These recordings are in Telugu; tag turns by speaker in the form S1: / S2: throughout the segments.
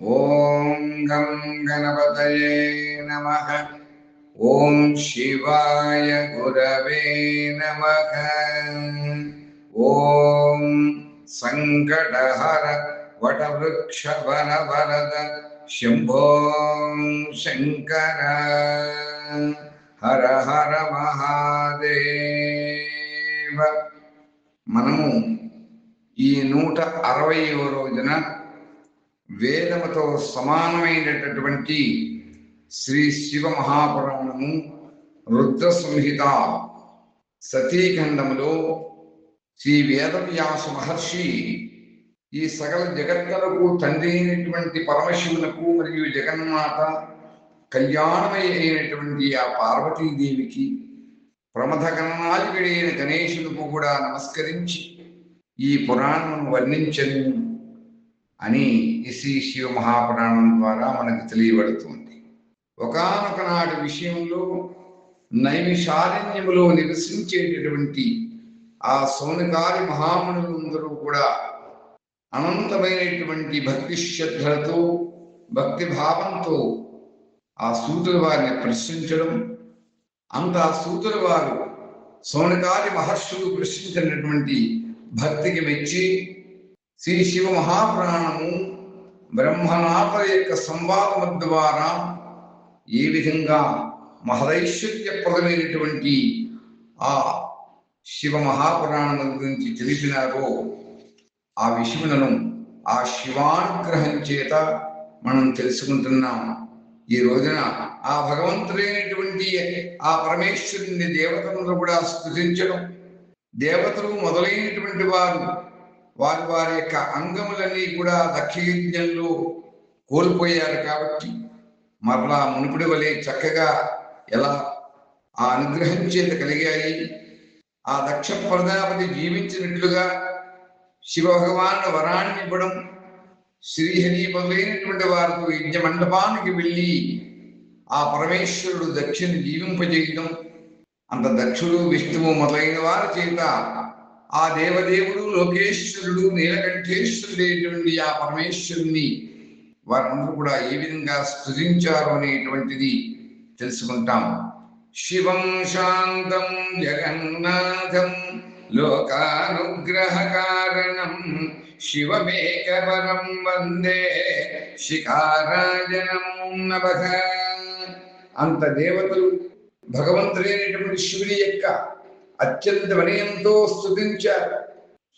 S1: ఓం గం గణపతయే నమ ఓం శివాయ గురవే నమ ఓం సంకటహర వటవృక్షవర వరద శంభో శంకర హర హర మహాదేవ మనము ఈ నూట అరవైవ రోజున వేదముతో సమానమైనటువంటి శ్రీ శివ మహాపురాణము రుద్ర సంహిత సతీఖండములో శ్రీ వేదవ్యాస మహర్షి ఈ సకల జగత్తులకు తండ్రి అయినటువంటి పరమశివునకు మరియు జగన్మాత కళ్యాణమయ అయినటువంటి ఆ పార్వతీదేవికి ప్రమథ గణనాయుడైన గణేశులకు కూడా నమస్కరించి ఈ పురాణం వర్ణించను అని ఈ శ్రీ శివ మహాపురాణం ద్వారా మనకు తెలియబడుతుంది. ఒకనొక నాటి విషయంలో నైమిషారణ్యములో నివసించేటటువంటి ఆ సౌనకారి మహామునులందరూ కూడా అనంతమైనటువంటి భక్తి శ్రద్ధలతో భక్తి భావంతో ఆ సూతుల వారిని ప్రశ్నించడం అంత ఆ సూతుల వారు సౌనకారి మహర్షులు ప్రశ్నించినటువంటి భక్తికి మెచ్చి శ్రీ శివ మహాప్రాణము బ్రహ్మనాథ యొక్క సంవాదము ద్వారా ఏ విధంగా మహదైశ్వర్యప్రదమైనటువంటి ఆ శివ మహాపురాణం గురించి తెలిపినారో ఆ విషయములను ఆ శివానుగ్రహం చేత మనం తెలుసుకుంటున్నాం. ఈ రోజున ఆ భగవంతుడైనటువంటి ఆ పరమేశ్వరుని దేవతలను కూడా స్థుతించడం దేవతలు మొదలైనటువంటి వారు వారి వారి యొక్క అంగములన్నీ కూడా దక్షయజ్ఞంలో కోల్పోయారు కాబట్టి మరలా మునుపుడి వలె చక్కగా ఎలా ఆ అనుగ్రహం చేత కలిగాయి. ఆ దక్ష ప్రజాపతి జీవించినట్లుగా శివ భగవాను వరాన్ని ఇవ్వడం శ్రీహరి మొదలైనటువంటి వారితో యజ్ఞ మండపానికి వెళ్ళి ఆ పరమేశ్వరుడు దక్షిణ జీవింపజేయడం అంత దక్షుడు విష్ణువు మొదలైన వారి చేత ఆ దేవదేవుడు లోకేశ్వరుడు నీలకంఠేశ్వరుడైనటువంటి ఆ పరమేశ్వరుని వారందరూ కూడా ఏ విధంగా స్థుతించారు అనేటువంటిది తెలుసుకుంటాం. శివం శాంతం జగన్నాథం లోకానుగ్రహ కారణం శివమేకవరం వందే శిఖారాజనం నభగ అంత దేవతలు భగవంతుడైనటువంటి శివుని యొక్క అత్యంత వినయంతో స్థుతించారు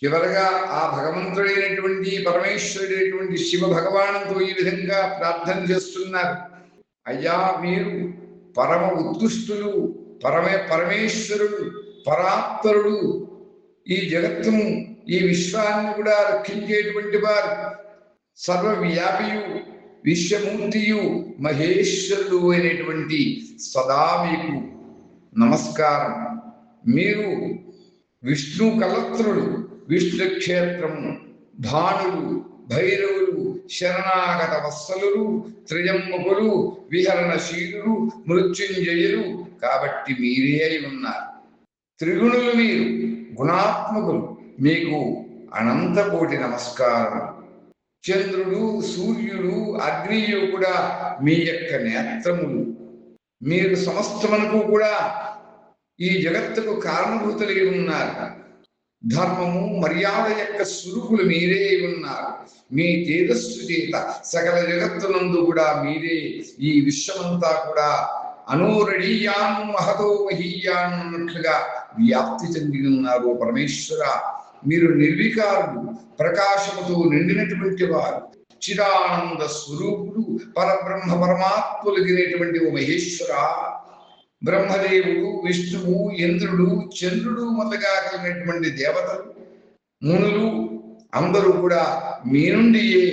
S1: చివరగా ఆ భగవంతుడైనటువంటి పరమేశ్వరుడైనటువంటి శివ భగవానుతో ఈ విధంగా ప్రార్థన చేస్తున్నారు. అయ్యా మీరు పరమ ఉత్కృష్టులు పరమే పరమేశ్వరుడు పరాత్పరుడు. ఈ జగత్తును ఈ విశ్వాన్ని కూడా రక్షించేటువంటి వారు. సర్వవ్యాపియు విశ్వమూర్తియు మహేశ్వరుడు అయినటువంటి సదా మీకు నమస్కారం. మీరు విష్ణు కలత్రులు విష్ణు క్షేత్రము భానులు భైరవులు శరణాగత వత్సలులు త్రిజంబకులు విహరణశీలు మృత్యుంజయులు కాబట్టి మీరే అయి ఉన్నారు. త్రిగుణులు మీరు గుణాత్మకులు మీకు అనంతకోటి నమస్కారం చంద్రుడు సూర్యుడు అగ్నియు కూడా మీ యొక్క నేత్రములు. మీరు సమస్తమునకు కూడా ఈ జగత్తుకు కారణభూతులై ఉన్నారు. ధర్మము మర్యాద యొక్క స్వరూపులు మీరే ఉన్నారు. మీ తేజస్సు చేత సకల జగత్తునందు కూడా మీరే ఈ విశ్వమంతా కూడా అనూరణీయాన్ మహతో మహీయాన్ అన్నట్లుగా వ్యాప్తి చెంది ఉన్నారు పరమేశ్వర. మీరు నిర్వికారులు ప్రకాశముతో నిండినటువంటి వారు. చిదానంద స్వరూపుడు పరబ్రహ్మ పరమాత్ములగినటువంటి ఓ మహేశ్వర. బ్రహ్మదేవుడు విష్ణువు ఇంద్రుడు చంద్రుడు మొదలుగా కలిగినటువంటి దేవతలు మునులు అందరూ కూడా మీ నుండియే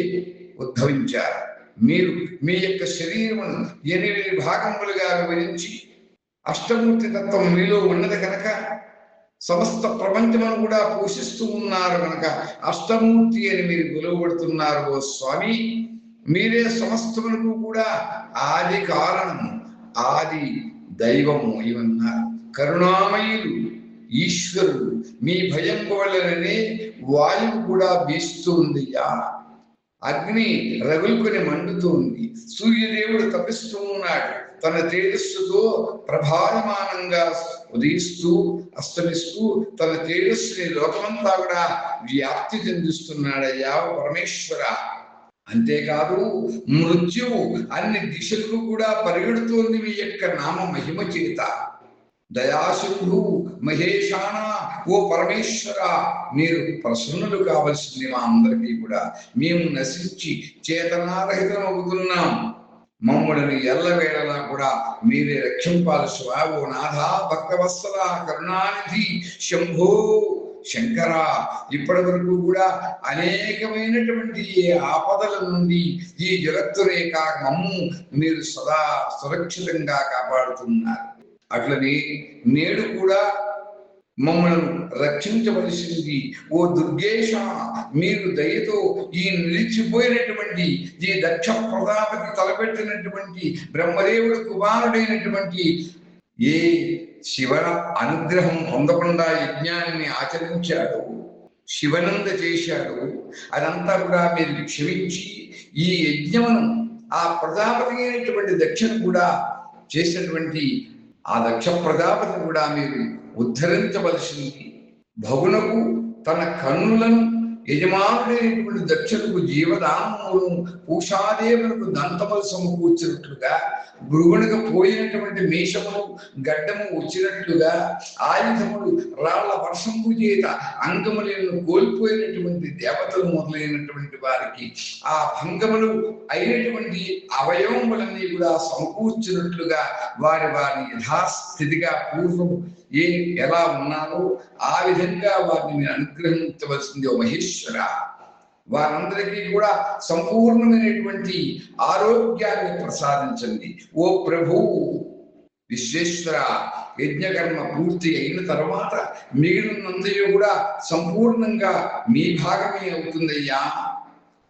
S1: ఉద్భవించారు. మీరు మీ యొక్క శరీరమును ఎనిమిది భాగములుగా విభజించి అష్టమూర్తి తత్వం మీలో ఉన్నది కనుక సమస్త ప్రపంచమును కూడా పోషిస్తూ ఉన్నారు కనుక అష్టమూర్తి అని మీరు పిలువబడుతున్నారు ఓ స్వామి. మీరే సమస్తమునకు కూడా ఆది కారణము ఆది దైవము ఇవన్నారు కరుణామయులు ఈశ్వరుడు మీ భయం వలననే వాయువు కూడా వీస్తూ అగ్ని రగులుకొని మండుతోంది సూర్యదేవుడు తపిస్తూ ఉన్నాడు తన తేజస్సుతో ప్రభాయమానంగా ఉదయిస్తూ అస్తమిస్తూ తన తేజస్సుని లోకమంతా కూడా వ్యాప్తి చెందిస్తున్నాడయ్యా పరమేశ్వర. అంతేకాదు మృత్యువు అన్ని దిశలకు కూడా పరిగెడుతోంది మీ యొక్క నామ మహిమ చేత. దయాశుద్ధు మహేశాన ఓ పరమేశ్వర మీరు ప్రసన్నులు కావలసింది మా అందరికీ కూడా. మేము నశించి చేతనారహితం అవుతున్నాం మమ్మల్ని ఎల్లవేళలా కూడా మీరే రక్షింపాలి స్వా ఓ నాథ భక్తవత్సల కరుణానిధి శంభో. శంకర ఇప్పటి వరకు కూడా అనేకమైనటువంటి ఏ ఆపదల నుండి ఈ జగత్తు రేఖ మమ్ము మీరు సదా సురక్షితంగా కాపాడుతున్నారు. అట్లనే నేడు కూడా మమ్మల్ని రక్షించవలసింది ఓ దుర్గేశ మీరు దయతో ఈ నిలిచిపోయినటువంటి ఈ దక్ష ప్రజాపతి తలపెట్టినటువంటి బ్రహ్మదేవుడు కుమారుడైనటువంటి ఏ శివ అనుగ్రహం పొందకుండా యజ్ఞాన్ని ఆచరించాడు. శివనంద చేశాడు. అదంతా కూడా మీరు క్షమించి ఈ యజ్ఞమును ఆ ప్రజాపతి అయినటువంటి దక్షను కూడా చేసినటువంటి ఆ దక్ష ప్రజాపతి కూడా మీరు ఉద్ధరించవలసింది. భగునకు తన కన్నులను యజమానుడైనటువంటి దక్షకు జీవదానమును పూషాదేవులకు దంతములు సమకూర్చినట్లుగా భృగునికి పోయినటువంటి మేషములు గడ్డము వచ్చినట్లుగా ఆయుధములు రాళ్ళ వర్షము చేత అంగములను కోల్పోయినటువంటి దేవతలు మొదలైనటువంటి వారికి ఆ భంగములు అయినటువంటి అవయవములన్నీ కూడా సమకూర్చినట్లుగా వారి వారిని యథాస్థితిగా పూర్వం ఏ ఎలా ఉన్నారో ఆ విధంగా వారిని అనుగ్రహించవలసింది ఓ మహేశ్వర. వారందరికీ కూడా సంపూర్ణమైనటువంటి ఆరోగ్యాన్ని ప్రసాదించండి. ఓ ప్రభు విశ్వేశ్వర యజ్ఞకర్మ పూర్తి అయిన తర్వాత మిగిలినంతయు కూడా సంపూర్ణంగా మీ భాగమే అవుతుందయ్యా.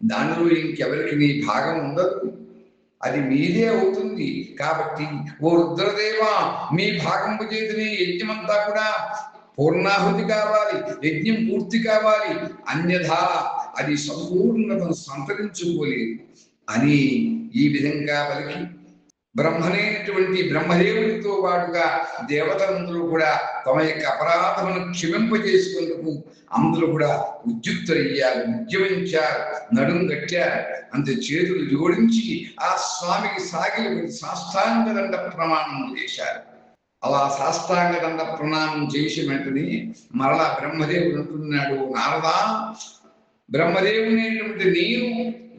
S1: దానిలో ఇంకెవరికి నీ భాగం ఉండదు. అది మీదే అవుతుంది. కాబట్టి ఓ రుద్రదేవా మీ భాగంపు చేతిని యజ్ఞమంతా కూడా పూర్ణాహుతి కావాలి యజ్ఞం పూర్తి కావాలి. అన్యథా అది సంపూర్ణతను సంతరించుకోలేదు. అని ఈ విధంగా పలికి బ్రహ్మనేటువంటి బ్రహ్మదేవుడితో పాటుగా దేవతలందరూ కూడా తమ యొక్క అపరాధమును క్షమింపజేసుకుందుకు అందరూ కూడా ఉద్యుక్తులయ్యారు ఉద్యమించారు నడుం కట్టారు. అంత చేతులు జోడించి ఆ స్వామికి సాగిలి సాష్టాంగ దండ ప్రమాణం చేశారు. అలా సాష్టాంగ దండ ప్రణామం చేసి వెంటనే మరలా బ్రహ్మదేవుడు అంటున్నాడు నారదా బ్రహ్మదేవునైనటువంటి నేను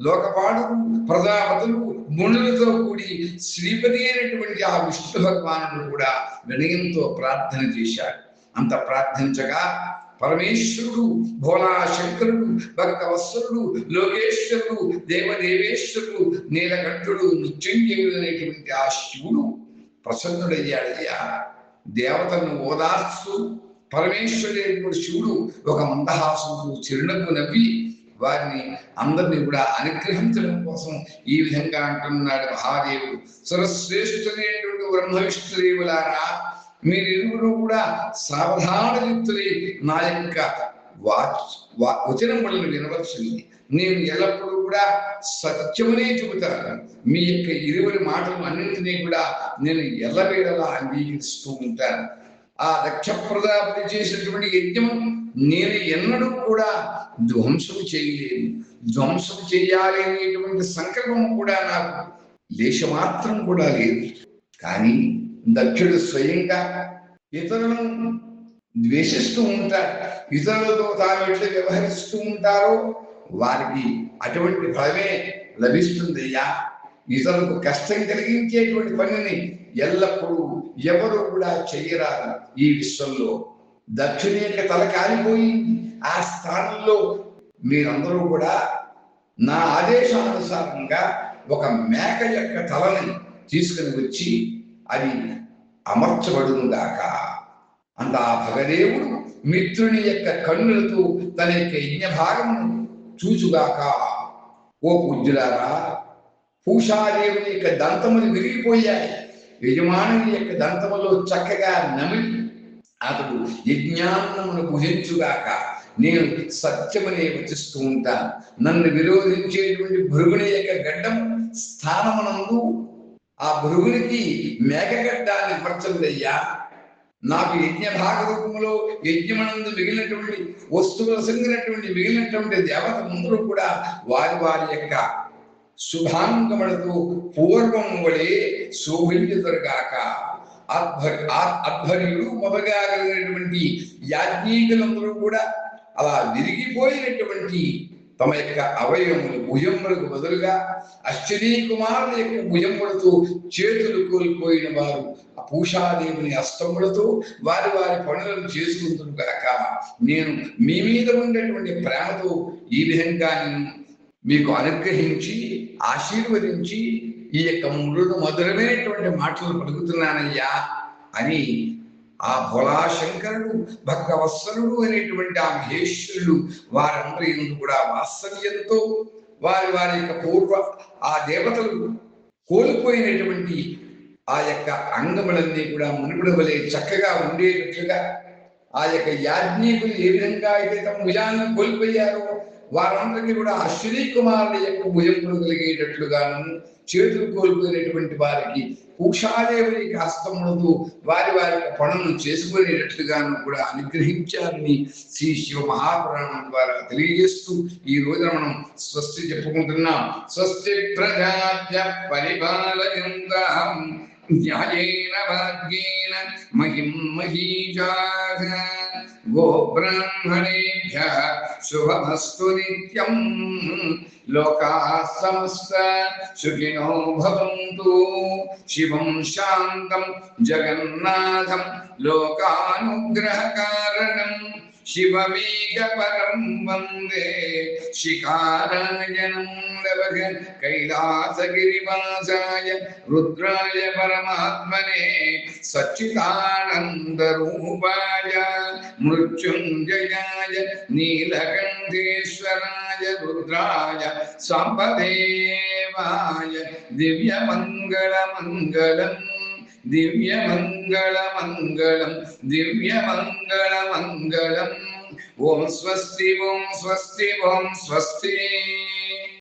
S1: లోకపాడుకు ప్రజాపతులు మునులతో కూడి శ్రీపతి అయినటువంటి ఆ విష్ణు భగవానుడు కూడా వినయంతో ప్రార్థన చేశాడు. అంత ప్రార్థించగా పరమేశ్వరుడు భోలా శంకరుడు భక్తవత్సరుడు లోకేశ్వరుడు దేవదేవేశ్వరుడు నీలకంఠుడు మృత్యుంజయుడు అనేటువంటి ఆ శివుడు ప్రసన్నుడయ్యాడయ్యా. దేవతను ఓదార్స్తూ పరమేశ్వరుడు శివుడు ఒక మందహాసుడు చిరునవ్వు నవ్వి వారిని అందరినీ కూడా అనుగ్రహించడం కోసం ఈ విధంగా అంటున్నాడు మహాదేవుడు. సురశ్రేష్ఠులైనటువంటి బ్రహ్మవిష్ణుదేవులారా మీరిరువురు కూడా సావధానయుక్తులై నా యొక్క వాచ్ వచనములను వినవలసింది. నేను ఎల్లప్పుడూ కూడా సత్యమునే చెబుతాను. మీ యొక్క ఇరువురి మాటలు అన్నింటినీ కూడా నేను ఎల్లవేళలా అంగీకరిస్తూ ఉంటాను. ఆ దక్ష ప్రజాపతి చేసినటువంటి యజ్ఞం నేను ఎన్నడూ కూడా ధ్వంసం చేయలేను. ధ్వంసం చేయాలి అనేటువంటి సంకల్పం కూడా నాకు లేశమాత్రం కూడా లేదు. కానీ దక్షుడు స్వయంగా ఇతరులను ద్వేషిస్తూ ఉంటారు ఇతరులతో తాను ఎట్లా వ్యవహరిస్తూ ఉంటారో వారికి అటువంటి ఫలమే లభిస్తుందయ్యా. ఇతరులకు కష్టం కలిగించేటువంటి పనిని ఎల్లప్పుడూ ఎవరు కూడా చేయరాదు ఈ విశ్వంలో. దక్షిణ యొక్క తల కాలిపోయింది ఆ స్థానంలో మీరందరూ కూడా నా ఆదేశానుసారంగా ఒక మేక యొక్క తలని తీసుకుని వచ్చి అది అమర్చబడును గాక అంత ఆ భగదేవుడు మిత్రుని యొక్క కన్నులతో తన యొక్క యజ్ఞ భాగమును చూచుగాక. ఓ పూజ్యులారా పూషాదేవుని యొక్క దంతములు విరిగిపోయాయి. యజమానుని యొక్క దంతములో చక్కగా నమిలి అతడు యజ్ఞాన్నమును భుజించుగాక నేను సత్యమనే వచిస్తూ ఉంటాను. నన్ను విరోధించేటువంటి భృగుని యొక్క గడ్డం స్థానమునందు ఆ భృగునికి మేఘగడ్డాన్ని పరచదయ్యా నాకు యజ్ఞ భాగరూపంలో యజ్ఞమనందు మిగిలినటువంటి వస్తువుల సంగినటువంటి మిగిలినటువంటి దేవత ముందు కూడా వారి వారి యొక్క శుభాంగములతో పూర్వం వలె శోభించుదరుగాక. ఆధ్వర్యుడు అధ్వర్యుడు యాజ్ఞీకులందరూ కూడా అలా విరిగిపోయినటువంటి తమ యొక్క అవయవములు భుజములకు బదులుగా అశ్వినీ కుమారుల యొక్క భుజములతో చేతులు కోల్పోయిన వారు ఆ పూషాదేవుని అస్తములతో వారి వారి పనులను చేసుకుంటున్నారు కనుక నేను మీ మీద ఉండేటువంటి ప్రేమతో ఈ విధంగా నేను మీకు అనుగ్రహించి ఆశీర్వదించి ఈ యొక్క మృదు మధురమైనటువంటి మాటలు పలుకుతున్నానయ్యా అని ఆ భోళాశంకరుడు భక్తవత్సలుడు అనేటువంటి ఆ మహేశ్వరుడు వారందరి ఎందుకు కూడా వాత్సల్యంతో వారి వారి యొక్క పూర్వ ఆ దేవతలు కోల్పోయినటువంటి ఆ యొక్క అంగములన్నీ కూడా మునుగుడు చక్కగా ఉండేటట్లుగా ఆ యొక్క యాజ్ఞికులు ఏ విధంగా అయితే తమ భుజాన్ని కోల్పోయారో వారందరికీ కూడా అశ్విని కుమారుల యొక్క భుజం కలిగేటట్లుగాను చేతులు కోల్పోయినటువంటి వారికి పూషాదేవుని హస్తములతో వారి వారి పనులు పనులను చేసుకునేటట్లుగాను కూడా అనుగ్రహించాలని శ్రీ శివ మహాపురాణం ద్వారా తెలియజేస్తూ ఈ రోజున మనం స్వస్తి చెప్పుకుంటున్నాం. స్వస్తి ప్రజాభ్య పరిపాలయంతాం న్యాయేన భాగ్యేన మహిం गोब्राह्मणेभ्य शुभमस्तु नित्यं लोकाः समस्त सुखिनो भवन्तु। शिवं शान्तं जगन्नाथं लोकानुग्रहकारणम्। சிவமேகபரம் வந்தே சிகாராயணம் லபக கைலாசகிரிவாசாய ருத்ராய பரமாத்மனே சச்சிதானந்த ரூபாய மிருத்யுஞ்சயாய நீலகண்டேஸ்வராய ருத்ராய சம்பதேவாய திவ்யமங்கல மங்கலம் దివ్యమంగళమంగళం దివ్యమంగళమంగళం ఓం స్వస్తి ఓం స్వస్తి ఓం స్వస్తి